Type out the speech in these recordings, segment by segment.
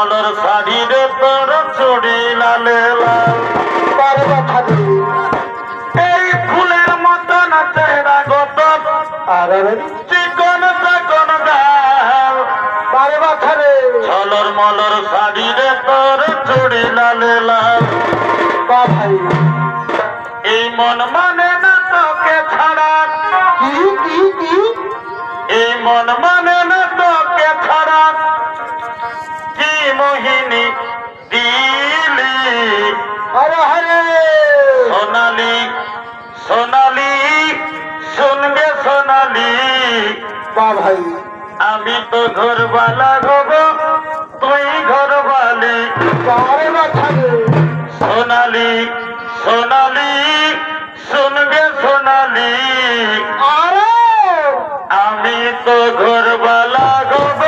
কমলের শাড়িরে তোর চড়ি লালে। লাল এই ফুলের মতন চেহারা গত আর চিকন চাকন তোর চড়ি লালে। এই মন মানে না তোকে ছাড়া। এই মন মানে না মোহিনী দিলে। সোনালি সোনালি শুনবে সোনালি। ভাই। আমি তো ঘর বালা গব তুই ঘর বালি সোনালি সোনালি শুনবে সোনালি। আমি তো ঘর বালা গব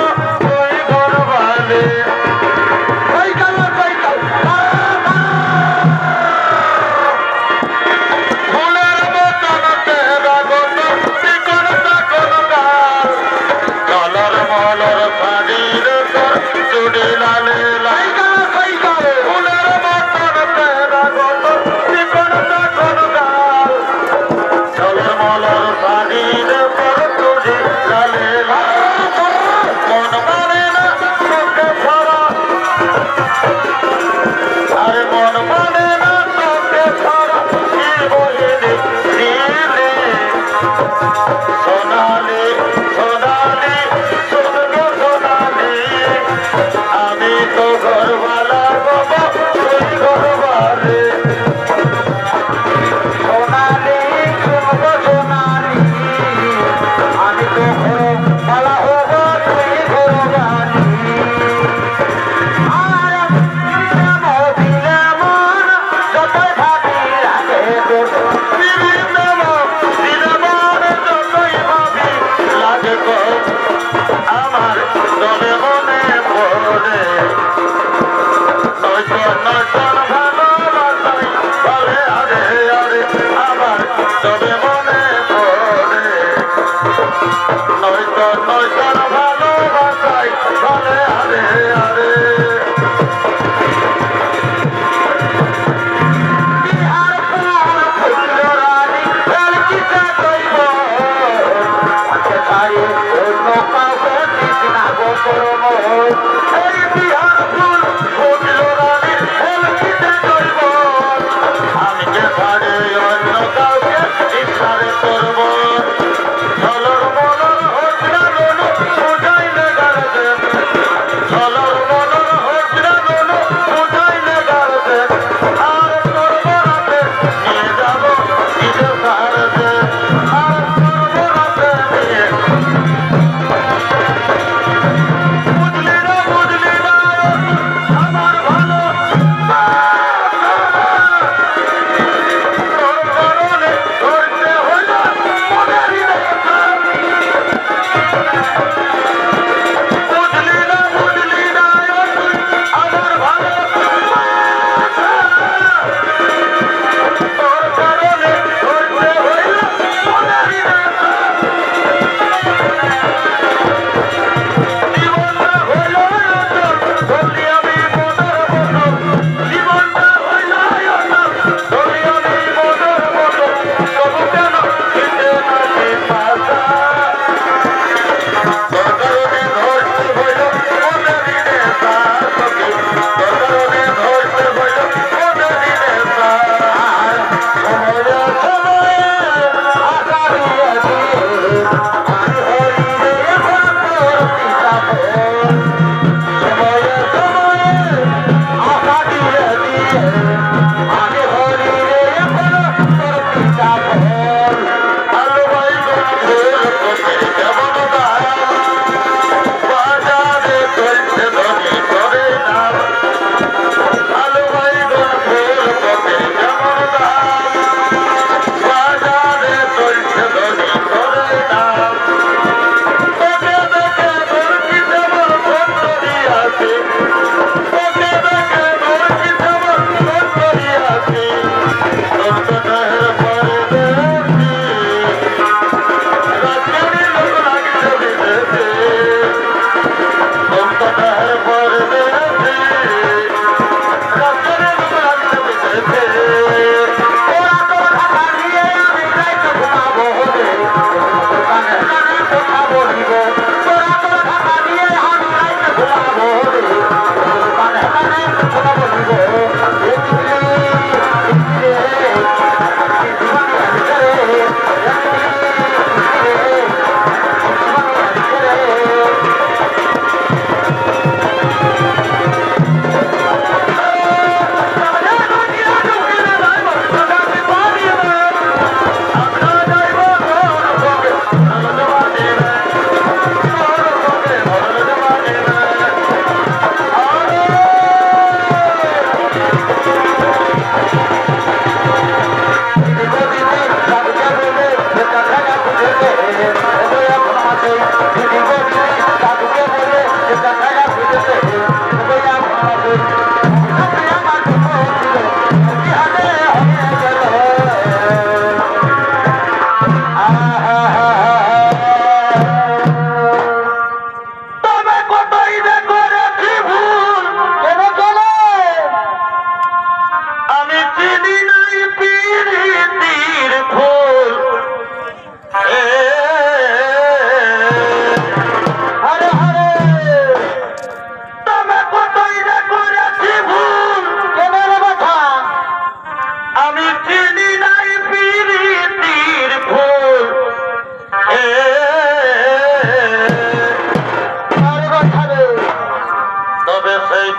দেখো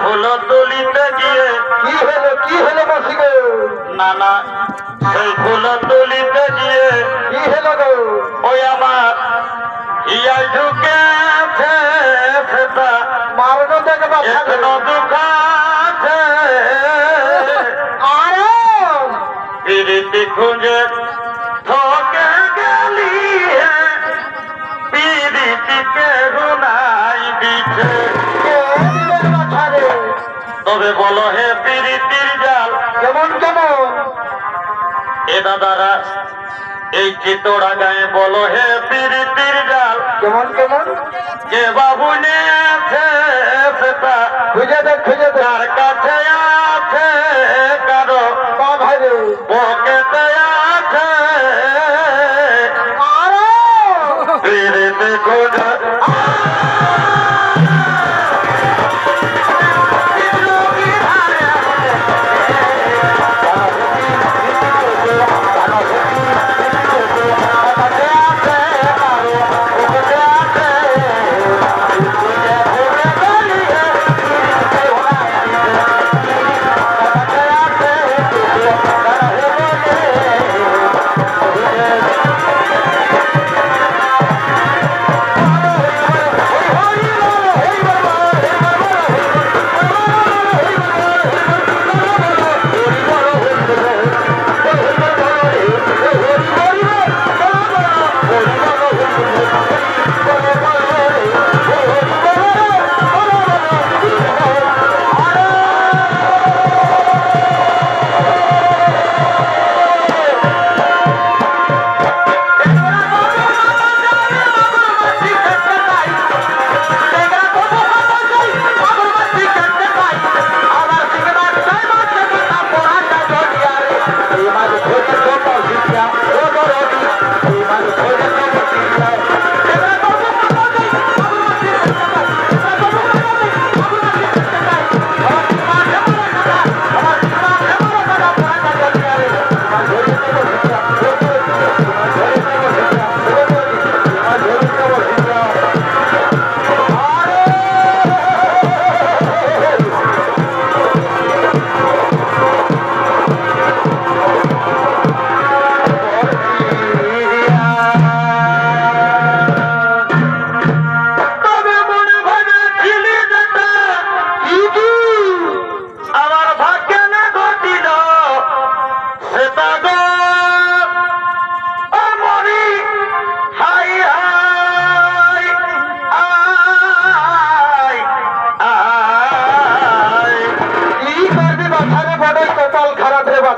তবে সেই গিয়ে। কি হলো কি হলো গো না না সেই ফুল তুলিতে গিয়ে। কি হলো গো? ওই আমার ইয়াই ঢুকেছে সেটা মারনো দেখে বাছা রে এখনও দুঃখাছে আরে! পিরিতি খুঁজে থকে দাদারা এই চিতোড়া গায়ে বলো হে পিরিতির জাল কেমন কেমন? কে বাবু নেছে সেটা খুঁজে দে খুঁজে দে কাছে আছে কারও বাবা রে। পকেটে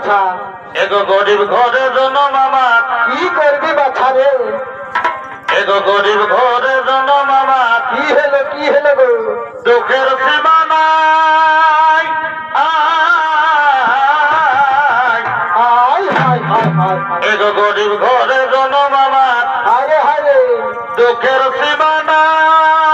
বাছা। এগো গরিব ঘরে জন্ম আমার। কি করবি বাছা রে? এগো গরিব ঘরে জন্ম আমার। কি হলো কি হলো গো? দুঃখের সীমা নাই এগো গরিব ঘরে জন্ম আমার। আরে হায় দুঃখের সীমা নাই